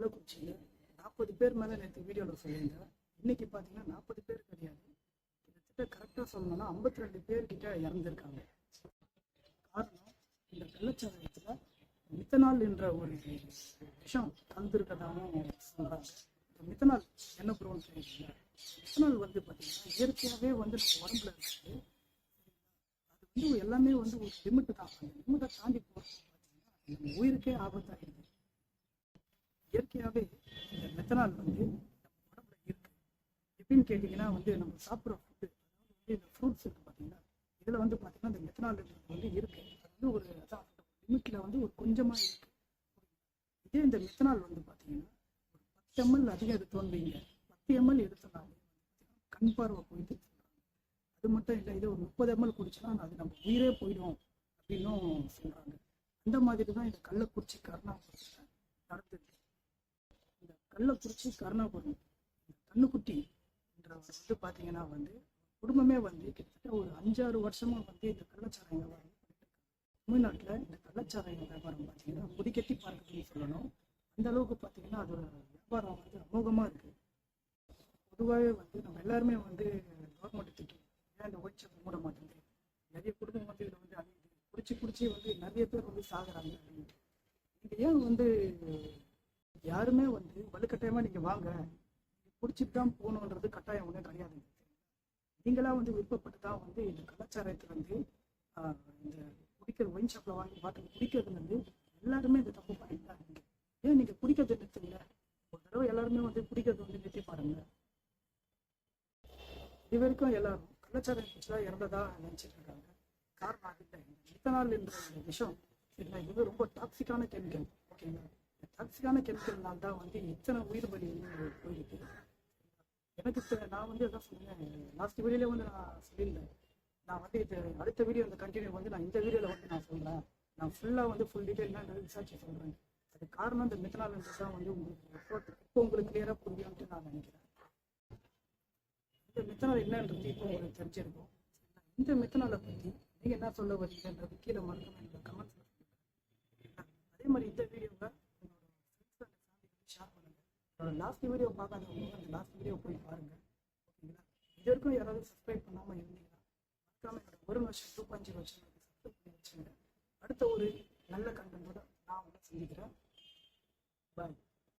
கள்ளக்குறிச்சியில் நாற்பது பேர் மேலே நேற்று வீடியோவில் சொல்லியிருந்தேன் இன்னைக்கு பார்த்தீங்கன்னா நாற்பது பேர் கிடையாது. கிட்டத்தட்ட கரெக்டாக சொல்லணும்னா ஐம்பத்தி ரெண்டு பேர்கிட்ட இறந்துருக்காங்க. காரணம் இந்த கள்ளச்சாராயத்தில் மித்தனால் என்ற ஒரு விஷம் கலந்துருக்கதாகவும் சொல்கிறாங்க இந்த மித்தனால் என்ன ப்ரோன்னு தெரியுங்களா மித்தனால் வந்து பார்த்தீங்கன்னா இயற்கையாகவே வந்து நம்ம உடம்புல இருக்குது அது வந்து எல்லாமே வந்து ஒரு லிமிட்டு தான். அந்த லிமிட்டை தாண்டி போகிறது பார்த்தீங்கன்னா நம்ம உயிருக்கே ஆபத்தாக இயற்கையாகவே இந்த மெத்தனால் வந்து நம்ம உடம்புல இருக்கு. எப்படின்னு கேட்டிங்கன்னா வந்து நம்ம சாப்பிட்ற ஃபுட்டு அதாவது வந்து இந்த ஃப்ரூட்ஸ் இருக்குது பார்த்தீங்கன்னா இதில் வந்து பார்த்தீங்கன்னா இந்த மெத்தனால் வந்து இருக்கு. அது வந்து ஒரு அதான் லிமிட்டில் வந்து ஒரு கொஞ்சமாக இருக்கு. இதே இந்த மெத்தனால் வந்து பார்த்தீங்கன்னா ஒரு பத்து எம்எல் அதிகம் எடுத்தோன்னு வைங்க. பத்து எம்எல் எடுத்தோம்னாலே கண் பார்வை போயிட்டு அது மட்டும் இல்லை இது ஒரு முப்பது எம்எல் குடிச்சோன்னா அது நம்ம உயிரே போயிடும் அப்படின்னும் சொல்கிறாங்க அந்த மாதிரி தான் இந்த கள்ளக்குறிச்சி கருணா நடந்தது கள்ளக்குறிச்சி கருணாபுரம் கண்ணுக்குட்டி என்றவர் வந்து பார்த்தீங்கன்னா வந்து குடும்பமே வந்து கிட்டத்தட்ட ஒரு அஞ்சாறு வருஷமா வந்து இந்த கள்ளச்சாராய வியாபாரம் தமிழ்நாட்டில் இந்த கள்ளச்சாராய வியாபாரம் பார்த்தீங்கன்னா முதிக்கட்டி பார்க்குதுன்னு சொல்லணும். அந்த அளவுக்கு பார்த்தீங்கன்னா அதோட வியாபாரம் வந்து அமோகமாக இருக்கு. பொதுவாகவே வந்து நம்ம எல்லாருமே வந்து கவர்மெண்ட் திட்டம் ஏன் இந்த ஒயிட் மூட மாட்டேங்குது? நிறைய குடும்பம் வந்து இதில் வந்து அழியுது. குடிச்சு குடிச்சு வந்து நிறைய பேர் வந்து சாகுறாங்க அப்படின்ட்டு. இது ஏன் வந்து யாருமே வந்து வலுக்கட்டாயமாக நீங்கள் வாங்க. பிடிச்சிட்டு தான் போகணுன்றது கட்டாயம் ஒன்றும் கிடையாது. நீங்களா வந்து விருப்பப்பட்டு தான் வந்து இந்த கலாச்சாரத்தை வந்து இந்த குடிக்கிற ஒயின் ஷாப்பில் வாங்கி பாட்டில் குடிக்கிறது வந்து எல்லாருமே இந்த தப்பு பண்ணிட்டாங்க தான் ஏன் நீங்கள் குடிக்கிறது நிறுத்துங்க? ஒரு தடவை எல்லாருமே வந்து குடிக்கிறது வந்து நிறுத்தி பாருங்க. இது வரைக்கும் எல்லாரும் கள்ளச்சாரம் குடிச்சா இறந்ததா நினைச்சிட்டு இருக்காங்க. காரணம் அது இல்லை இந்த மித்தனால் என்ற விஷயம் விஷம் இது ரொம்ப டாக்ஸிக்கான கெமிக்கல் ஓகேங்களா டாக்ஸிக்கான கெமிக்கல்னால் தான் வந்து இத்தனை உயிர் பலி போயிருக்கு எனக்கு நான் வந்து அதான் சொன்னேன் லாஸ்ட் வீடியோல வந்து நான் சொல்லியிருந்தேன் நான் வந்து இது அடுத்த வீடியோ இந்த கண்டினியூ வந்து நான் இந்த வீடியோவில் வந்து நான் சொல்கிறேன் நான் ஃபுல்லாக வந்து ஃபுல் டீட்டெயிலாக விசாரிச்சு சொல்கிறேன் அது காரணம் இந்த மெத்தனால் தான் வந்து உங்களுக்கு இப்போ உங்களுக்கு கிளியராக புரியும்ட்டு நான் நினைக்கிறேன் இந்த மித்தனால் என்னன்றது இப்போ உங்களுக்கு தெரிஞ்சிருக்கும் இந்த மித்தனாலை பற்றி நீங்கள் என்ன சொல்ல வரீங்கன்றது கீழே மறக்காம எனக்கு அதே மாதிரி இந்த வீடியோவை என்னோட லாஸ்ட் வீடியோ பார்க்காதவங்க அந்த லாஸ்ட் வீடியோ போய் பாருங்க. ஓகேங்களா? இது வரைக்கும் யாராவது சப்ஸ்கிரைப் பண்ணாமல் இருந்தீங்கன்னா மறக்காம என்னோட ஒரு வருஷம் டூ பாயிண்ட் ஜீரோ சப்ஸ்கிரைப் பண்ணி வச்சுங்க அடுத்த ஒரு நல்ல கண்டென்ட்டோட நான் உங்களை சந்திக்கிறேன். பாய்